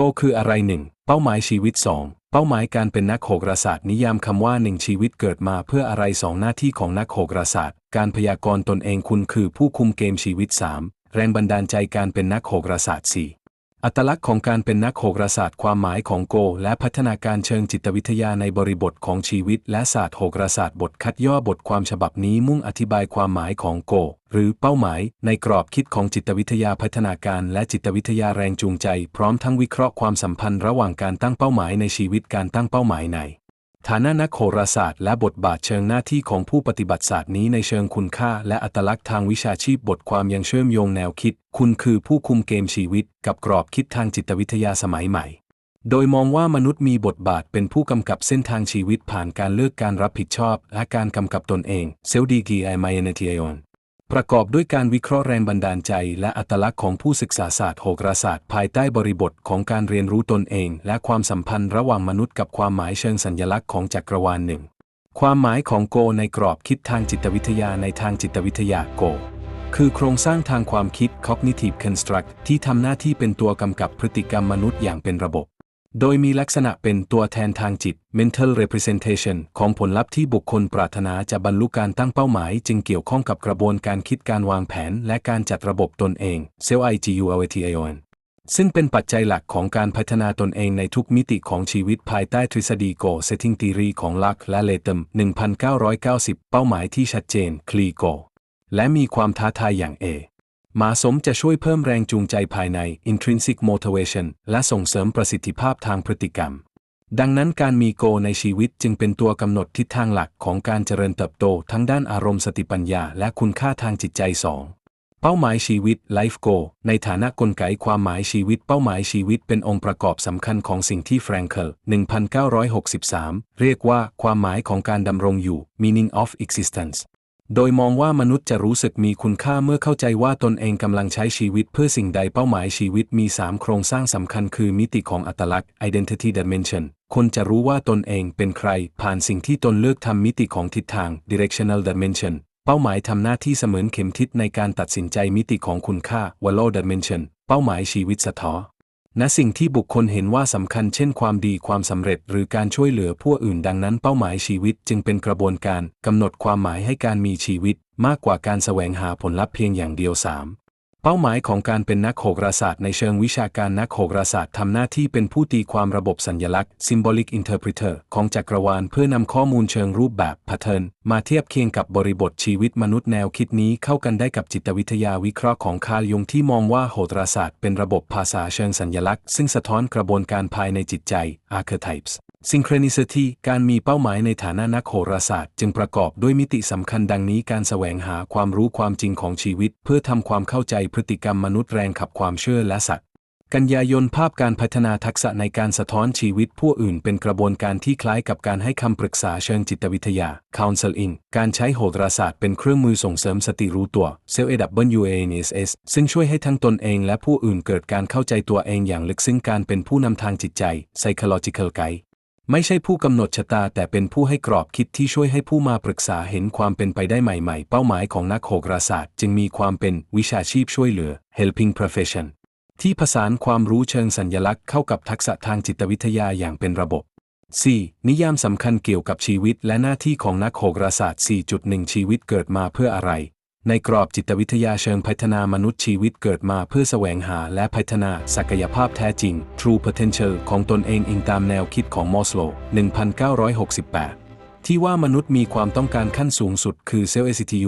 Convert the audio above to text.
โกคืออะไรหนึ่งเป้าหมายชีวิต 2 เป้าหมายการเป็นนักโหราศาสตร์นิยามคำว่าหนึ่งชีวิตเกิดมาเพื่ออะไรสองหน้าที่ของนักโหราศาสตร์ การพยากรณ์ตนเองคุณคือผู้คุมเกมชีวิต 3 แรงบันดาลใจการเป็นนักโหราศาสตร์ 4 อัตลักษณ์ของการเป็นนักโหราศาสตร์ความหมายของโก และพัฒนาการเชิงจิตวิทยาในบริบทของชีวิต และศาสตร์โหราศาสตร์บทคัดย่อบทความฉบับนี้มุ่งอธิบายความหมายของโก หรือเป้าหมาย ในกรอบคิดของจิตวิทยาพัฒนาการและจิตวิทยาแรงจูงใจ พร้อมทั้งวิเคราะห์ความสัมพันธ์ระหว่างการตั้งเป้าหมายในชีวิตการตั้งเป้าหมายใน ฐานะนักโหราศาสตร์และบทบาทเชิงหน้าที่ของผู้ปฏิบัติศาสตร์นี้ในเชิงคุณค่าและอัตลักษณ์ทางวิชาชีพบทความยังเชื่อมโยงแนวคิด คุณคือผู้คุมเกมชีวิต กับกรอบคิดทางจิตวิทยาสมัยใหม่ โดยมองว่ามนุษย์มีบทบาทเป็นผู้กำกับเส้นทางชีวิตผ่านการเลือกการรับผิดชอบ และการกำกับตนเองเซลดีกีไอไมเอเนติออน ประกอบด้วยการวิเคราะห์แรงบันดาลใจ และอัตลักษณ์ของผู้ศึกษาศาสตร์โหราศาสตร์ ภายใต้บริบทของการเรียนรู้ตนเอง และความสัมพันธ์ระหว่างมนุษย์กับความหมายเชิงสัญลักษณ์ของจักรวาลหนึ่ง ความหมายของโกในกรอบคิดทางจิตวิทยาในทางจิตวิทยาโก คือโครงสร้างทางความคิด cognitive construct ที่ทำหน้าที่เป็นตัวกำกับพฤติกรรมมนุษย์อย่างเป็นระบบ โดยมีลักษณะเป็นตัวแทนทางจิต mental representation ของผลลัพธ์ที่บุคคลปรารถนาจะบรรลุการตั้งเป้าหมาย จึงเกี่ยวข้องกับกระบวนการคิดการวางแผน และการจัดระบบตนเอง cell IGUATION ซึ่งเป็นปัจจัยหลักของการพัฒนาตนเองในทุกมิติของชีวิตภายใต้ทฤษฎี Goal Setting Theory ของลักและเลเตม1990 เป้าหมายที่ชัดเจน c l e a Goal และมีความท้าทายอย่างเอ มาสมจะช่วยเพิ่มแรงจูงใจภายใน intrinsic motivation และส่งเสริมประสิทธิภาพทางพฤติกรรม ดังนั้นการมีโกในชีวิตจึงเป็นตัวกำหนดทิศทางหลักของการเจริญเติบโตทั้งด้านอารมณ์สติปัญญา และคุณค่าทางจิตใจ2เป้าหมายชีวิต life goal ในฐานะกลไกความหมายชีวิตเป้าหมายชีวิตเป็นองค์ประกอบสำคัญของสิ่งที่แฟรงเคิล1963 เรียกว่าความหมายของการดำรงอยู่ meaning of existence โดยมองว่ามนุษย์จะรู้สึกมีคุณค่าเมื่อเข้าใจว่าตนเองกำลังใช้ชีวิตเพื่อสิ่งใดเป้าหมายชีวิตมี 3 โครงสร้างสำคัญคือมิติของอัตลักษณ์ identity dimension คนจะรู้ว่าตนเองเป็นใคร ผ่านสิ่งที่ตนเลือกทำมิติของทิศทาง directional dimension เป้าหมายทำหน้าที่เสมือนเข็มทิศในการตัดสินใจมิติของคุณค่า value dimension เป้าหมายชีวิตสะท้อ ณสิ่งที่บุคคลเห็นว่าสำคัญเช่นความดีความสำเร็จหรือการช่วยเหลือผู้อื่นดังนั้นเป้าหมายชีวิตจึงเป็นกระบวนการกำหนดความหมายให้การมีชีวิต มากกว่าการแสวงหาผลลัพธ์เพียงอย่างเดียว 3. เป้าหมายของการเป็นนักโหราศาสตร์ในเชิงวิชาการนักโหราศาสตร์ทำหน้าที่เป็นผู้ตีความระบบสัญญลักษณ์ symbolic interpreter ของจักรวาลเพื่อนำข้อมูลเชิงรูปแบบ pattern มาเทียบเคียงกับบริบทชีวิตมนุษย์แนวคิดนี้เข้ากันได้กับจิตวิทยาวิเคราะห์ของคาร์ลยงที่มองว่าโหราศาสตร์เป็นระบบภาษาเชิงสัญญลักษณ์ ซึ่งสะท้อนกระบวนการภายในจิตใจ archetypes synchronicity การมีเป้าหมายในฐานะนักโหราศาสตร์ จึงประกอบด้วยมิติสำคัญดังนี้การแสวงหาความรู้ความจริงของชีวิต เพื่อทำความเข้าใจพฤติกรรมมนุษย์แรงขับความเชื่อและสัตว์กันยายนภาพการพัฒนาทักษะในการสะท้อนชีวิตผู้อื่นเป็นกระบวนการที่คล้ายกับการให้คำปรึกษาเชิงจิตวิทยา counseling การใช้โหราศาสตร์เป็นเครื่องมือส่งเสริมสติรู้ตัว self awareness ซึ่งช่วยให้ทั้งตนเองและผู้อื่นเกิดการเข้าใจตัวเองอย่างลึกซึ้งการเป็นผู้นำทางจิตใจ psychological guide ไม่ใช่ผู้กำหนดชะตา แต่เป็นผู้ให้กรอบคิดที่ช่วยให้ผู้มาปรึกษาเห็นความเป็นไปได้ใหม่ ๆ เป้าหมายของนักโหราศาสตร์ จึงมีความเป็นวิชาชีพช่วยเหลือ helping profession ที่ผสานความรู้เชิงสัญญลักษณ์เข้ากับทักษะทางจิตวิทยาอย่างเป็นระบบ 4. นิยามสำคัญเกี่ยวกับชีวิตและหน้าที่ของนักโหราศาสตร์ 4.1 ชีวิตเกิดมาเพื่ออะไร ในกรอบจิตวิทยาเชิงพัฒนามนุษย์ชีวิตเกิดมาเพื่อแสวงหาและพัฒนาศักยภาพแท้จริง True Potential ของตนเองอิงตามแนวคิดของมอสโล 1968 ที่ว่ามนุษย์มีความต้องการขั้นสูงสุดคือ Self-Esteem